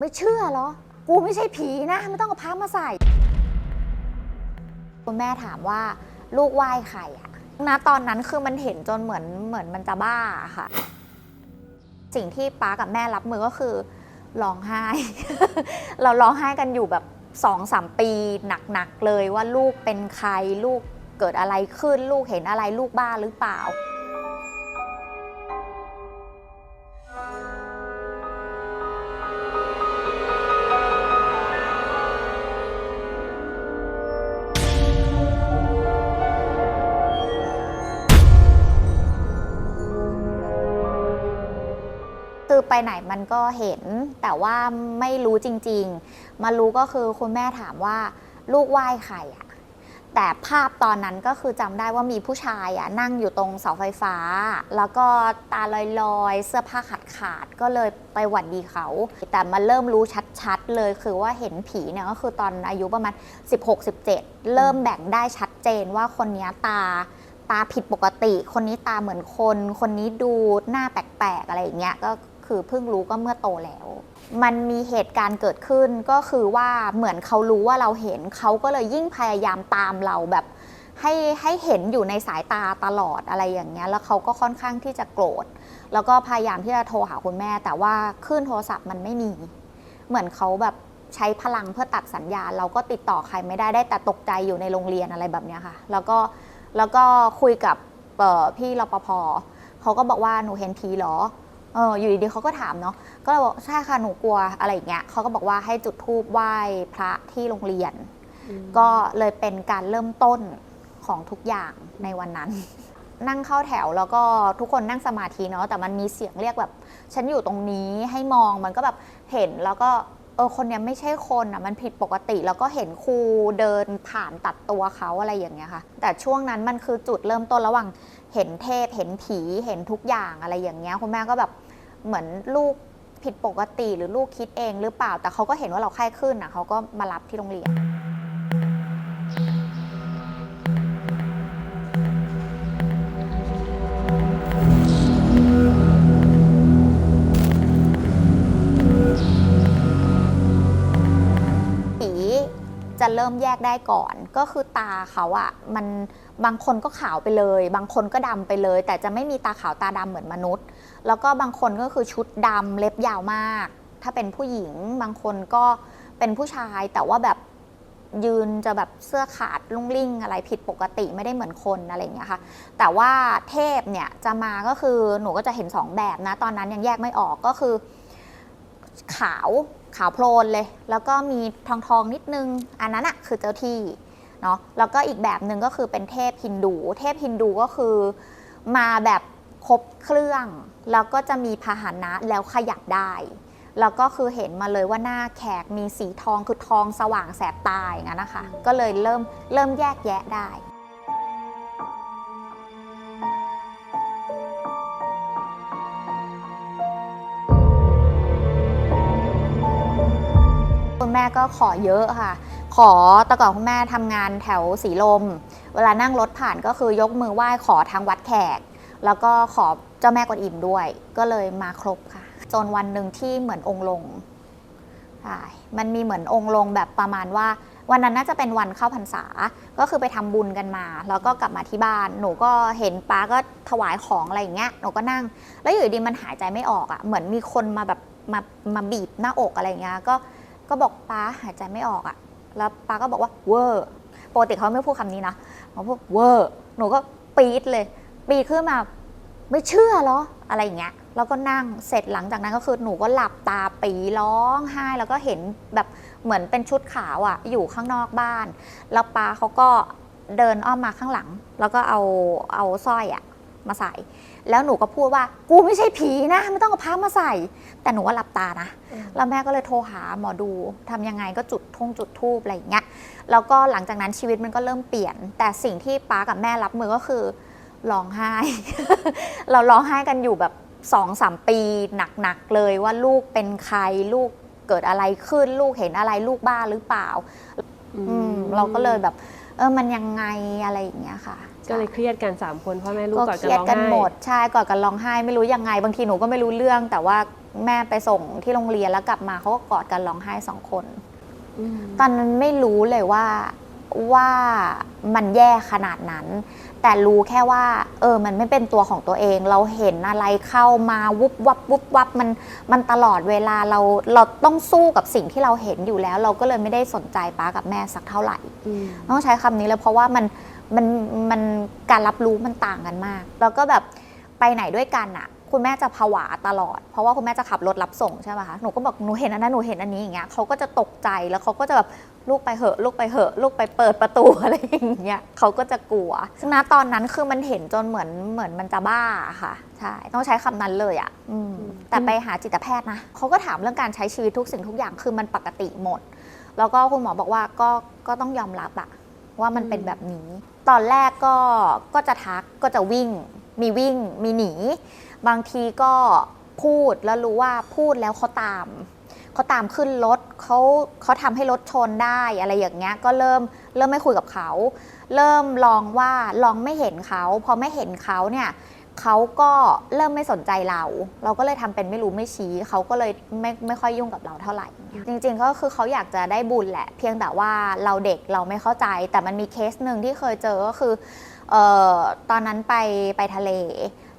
ไม่เชื่อเหรอ กูไม่ใช่ผีนะ ไม่ต้องเอาพระมาใส่ คุณแม่ถามว่าลูกไหว้ใครอะนะตอนนั้นคือมันเห็นจนเหมือนเหมือนมันจะบ้าอะค่ะ สิ่งที่ป้ากับแม่รับมือก็คือร้องไห้ เราร้องไห้กันอยู่แบบสองสามปีหนักๆเลยว่าลูกเป็นใครลูกเกิดอะไรขึ้น ลูกเห็นอะไรลูกบ้าหรือเปล่า ไปไหนมันก็เห็น แต่ว่าไม่รู้จริง ๆ มารู้ก็คือคุณแม่ถามว่าลูกไหว้ใครอะแต่ภาพตอนนั้นก็คือจำได้ว่ามีผู้ชายอะนั่งอยู่ตรงเสาไฟฟ้า แล้วก็ตาลอยๆ เสื้อผ้าขาดขาดก็เลยไปหวัดดีเขา แต่มาเริ่มรู้ชัดๆ เลยคือว่าเห็นผีเนี่ยก็คือตอนอายุประมาณ 16-17 เริ่มแบ่งได้ชัดเจนว่าคนนี้ตาตาผิดปกติ คนนี้ตาเหมือนคน คนนี้ดูหน้าแปลกๆ อะไรอย่างเงี้ย ก็ คือเพิ่งรู้ก็เมื่อโตแล้ว มันมีเหตุการณ์เกิดขึ้นก็คือว่าเหมือนเขารู้ว่าเราเห็นเขาก็เลยยิ่งพยายามตามเราแบบให้ให้เห็นอยู่ในสายตาตลอดอะไรอย่างเงี้ย แล้วเขาก็ค่อนข้างที่จะโกรธ แล้วก็พยายามที่จะโทรหาคุณแม่ แต่ว่าคลื่นโทรศัพท์มันไม่มี เหมือนเขาแบบใช้พลังเพื่อตัดสัญญาณ เราก็ติดต่อใครไม่ได้ได้แต่ตกใจอยู่ในโรงเรียนอะไรแบบเนี้ยค่ะ แล้วก็แล้วก็คุยกับพี่รปภเขาก็บอกว่าหนูเห็นผีเหรอ เอออยู่ดีๆเขาก็ถามเนาะก็เลยบอกใช่ค่ะหนูกลัวอะไรอย่างเงี้ยเขาก็บอกว่าให้จุดธูปไหว้พระที่โรงเรียน ก็เลยเป็นการเริ่มต้นของทุกอย่างในวันนั้น นั่งเข้าแถวแล้วก็ทุกคนนั่งสมาธิเนาะแต่มันมีเสียงเรียกแบบ ฉันอยู่ตรงนี้ให้มองมันก็แบบเห็นแล้วก็เออคนเนี้ยไม่ใช่คนอะมันผิดปกติแล้วก็เห็นครูเดินผ่านตัดตัวเขาอะไรอย่างเงี้ยค่ะ แต่ช่วงนั้นมันคือจุดเริ่มต้นระหว่างเห็นเทพเห็นผีเห็นทุกอย่างอะไรอย่างเงี้ยคุณแม่ก็แบบ เหมือนลูกผิดปกติหรือลูกคิดเองหรือเปล่า แต่เขาก็เห็นว่าเราไข้ขึ้นอะเขาก็มารับที่โรงเรียน จะเริ่มแยกได้ก่อน ก็คือตาเขาอะมันบางคนก็ขาวไปเลย บางคนก็ดำไปเลย แต่จะไม่มีตาขาวตาดำเหมือนมนุษย์ แล้วก็บางคนก็คือชุดดำเล็บยาวมาก ถ้าเป็นผู้หญิงบางคนก็เป็นผู้ชายแต่ว่าแบบยืนจะแบบเสื้อขาดลุ่งลิ่งอะไรผิดปกติไม่ได้เหมือนคนอะไรอย่างเงี้ยค่ะ แต่ว่าเทพเนี่ยจะมาก็คือหนูก็จะเห็นสองแบบนะ ตอนนั้นยังแยกไม่ออกก็คือ ขาวขาวโพลนเลย แล้วก็มีทองทองนิดนึง อันนั้นอะคือเจ้าที่เนาะแล้วก็อีกแบบหนึ่งก็คือเป็นเทพฮินดู เทพฮินดูก็คือมาแบบครบเครื่อง แล้วก็จะมีพาหนะแล้วขยับได้ แล้วก็คือเห็นมาเลยว่าหน้าแขกมีสีทองคือทองสว่างแสบตาอย่างนั้นนะคะ ก็เลยเริ่มเริ่มแยกแยะได้ แม่ก็ขอเยอะค่ะ ขอแต่ก่อนคุณแม่ทำงานแถวสีลม เวลานั่งรถผ่านก็คือยกมือไหว้ขอทางวัดแขก แล้วก็ขอเจ้าแม่กวนอิมด้วย ก็เลยมาครบค่ะ จนวันหนึ่งที่เหมือนองค์ลงมันมีเหมือนองค์ลงแบบประมาณว่า วันนั้นน่าจะเป็นวันเข้าพรรษา ก็คือไปทำบุญกันมา แล้วก็กลับมาที่บ้าน หนูก็เห็นป้าก็ถวายของอะไรอย่างเงี้ย หนูก็นั่ง แล้วอยู่ดีมันหายใจไม่ออกอะ่ะ เหมือนมีคนมาแบบมามาบีบหน้าอกอะไรอย่างเงี้ย ก็ ก็บอกป้าหายใจไม่ออกอะ่ะแล้วป้าก็บอกว่าเวอร์ปกติเขาไม่พูดคำนี้นะเขาพูดเวอร์หนูก็ปี๊ดเลย ปีดขึ้นมาไม่เชื่อเหรออะไรอย่างเงี้ยแล้วก็นั่งเสร็จหลังจากนั้นก็คือหนูก็หลับตาปีร้องไห้แล้วก็เห็นแบบเหมือนเป็นชุดขาวอะ่ะ อยู่ข้างนอกบ้าน แล้วป้าเขาก็เดินอ้อมมาข้างหลัง แล้วก็เอาเอาสร้อยอะ่ะ มาใส่ แล้วหนูก็พูดว่ากูไม่ใช่ผีนะ ไม่ต้องเอาผ้ามาใส่ แต่หนูว่าหลับตานะ แล้วแม่ก็เลยโทรหาหมอดูทำยังไงก็จุดทงจุดทูบอะไรอย่างเงี้ย แล้วก็หลังจากนั้นชีวิตมันก็เริ่มเปลี่ยน แต่สิ่งที่ป้ากับแม่รับมือก็คือร้องไห้ เราร้องไห้กันอยู่แบบสองสามปีหนักๆเลยว่าลูกเป็นใครลูกเกิดอะไรขึ้น ลูกเห็นอะไรลูกบ้าหรือเปล่า อืมเราก็เลยแบบ เออมันยังไงอะไรอย่างเงี้ยค่ะ ก็เลยเครียดกัน 3 คนพ่อแม่ลูกก็กอดเคกันรียดร้องกันไห้หมดใช่กอดกันร้องไห้ไม่รู้ยังไง บางทีหนูก็ไม่รู้เรื่อง แต่ว่าแม่ไปส่งที่โรงเรียนแล้วกลับมาเขาก็กอดกันร้องไห้สองคนอืมตอนนั้นไม่รู้เลยว่าว่ามันแย่ขนาดนั้น แต่รู้แค่ว่า เออ มันไม่เป็นตัวของตัวเอง เราเห็นอะไรเข้ามาวุบวับวุบวับมันมันตลอดเวลาเราเราต้องสู้กับสิ่งที่เราเห็นอยู่แล้ว เราก็เลยไม่ได้สนใจป้ากับแม่สักเท่าไหร่อืมต้องใช้คำนี้เลยเพราะว่ามัน มันมันการรับรู้มันต่างกันมาก แล้วก็แบบไปไหนด้วยกันอะคุณแม่จะผวาตลอด เพราะว่าคุณแม่จะขับรถรับส่งใช่ไหมคะหนูก็บอกหนูเห็นอันนั้นหนูเห็นอันนี้อย่างเงี้ยเขาก็จะตกใจแล้วเขาก็จะแบบลูกไปเหอะ ลูกไปเหอะ ลูกไปเปิดประตูอะไรอย่างเงี้ยเขาก็จะกลัวซึ่งณตอนนั้นคือมันเห็นจนเหมือนเหมือนมันจะบ้าค่ะใช่ต้องใช้คำนั้นเลยอะอืมแต่ไปหาจิตแพทย์นะเขาก็ถามเรื่องการใช้ชีวิตทุกสิ่งทุกอย่างคือมันปกติหมด แล้วก็คุณหมอบอกว่าก็ก็ต้องยอมรับอะ ว่ามันเป็นแบบนี้ ตอนแรกก็ก็จะทักก็จะวิ่ง มีวิ่ง มีหนี บางทีก็พูดแล้วรู้ว่าพูดแล้วเขาตามเขาตามขึ้นรถเขาเขาทำให้รถชนได้อะไรอย่างเงี้ยก็เริ่มเริ่มไม่คุยกับเขา เริ่มลองว่าลองไม่เห็นเขาพอไม่เห็นเขาเนี่ย เขาก็เริ่มไม่สนใจเรา เราก็เลยทำเป็นไม่รู้ไม่ชี้ เขาก็เลยไม่ไม่ค่อยยุ่งกับเราเท่าไหร่ จริง ๆ ก็คือเขาอยากจะได้บุญแหละ เพียงแต่ว่าเราเด็กเราไม่เข้าใจ แต่มันมีเคสหนึ่งที่เคยเจอก็คือออตอนนั้นไปไปทะเล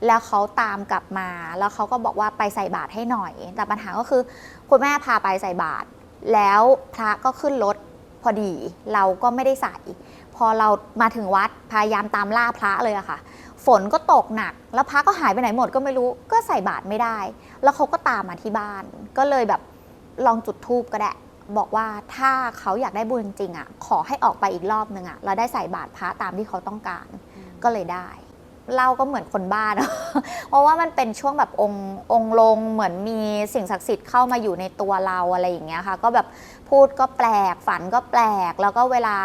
แล้วเขาตามกลับมา แล้วเขาก็บอกว่าไปใส่บาตรให้หน่อย แต่ปัญหาก็คือคุณแม่พาไปใส่บาตรแล้วพระก็ขึ้นรถพอดี เราก็ไม่ได้ใส่ พอเรามาถึงวัดพยายามตามล่าพระเลยอะค่ะ ฝนก็ตกหนัก แล้วพระก็หายไปไหนหมดก็ไม่รู้ก็ใส่บาตรไม่ได้ แล้วเขาก็ตามมาที่บ้าน ก็เลยแบบลองจุดธูปก็ได้บอกว่าถ้าเขาอยากได้บุญจริงๆอะขอให้ออกไปอีกรอบนึงอะแล้วได้ใส่บาตรพระตามที่เขาต้องการก็เลยได้ เราก็เหมือนคนบ้าเนอะเพราะว่ามันเป็นช่วงแบบองค์องค์ลงเหมือนมีสิ่งศักดิ์สิทธิ์เข้ามาอยู่ในตัวเราอะไรอย่างเงี้ยค่ะ ก็แบบพูดก็แปลกฝันก็แปลก แล้วก็เวลา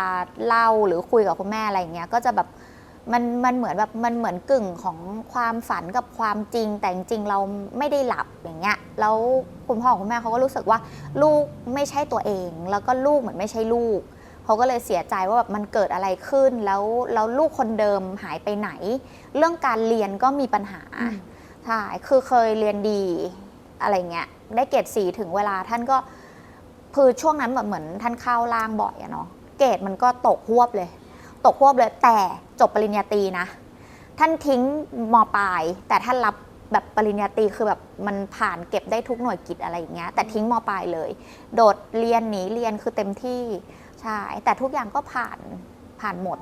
เล่าหรือคุยกับคุณแม่อะไรอย่างเงี้ยก็จะแบบมันมันเหมือนแบบมันเหมือนกึ่งของความฝันกับความจริง แต่จริงเราไม่ได้หลับอย่างเงี้ยแล้วคุณพ่อคุณแม่เขาก็รู้สึกว่าลูกไม่ใช่ตัวเอง แล้วก็ลูกเหมือนไม่ใช่ลูก เขาก็เลยเสียใจว่าแบบมันเกิดอะไรขึ้น แล้วแล้วลูกคนเดิมหายไปไหน เรื่องการเรียนก็มีปัญหาใช่คือเคยเรียนดีอะไรเงี้ยได้เกรดสีถึงเวลาท่านก็คือช่วงนั้นแบบเหมือนท่านเข้าล่างบ่อยอะเนาะเกรดมันก็ตกหวบเลย ตกหวบเลยแต่จบปริญญาตรีนะ ท่านทิ้งมปลาย แต่ท่านรับแบบปริญญาตรีคือแบบมันผ่านเก็บได้ทุกหน่วยกิจอะไรอย่างเงี้ยแต่ทิ้งมปลายเลย โดดเรียนหนีเรียนคือเต็มที่ ใช่ แต่ทุกอย่างก็ผ่านผ่านหมด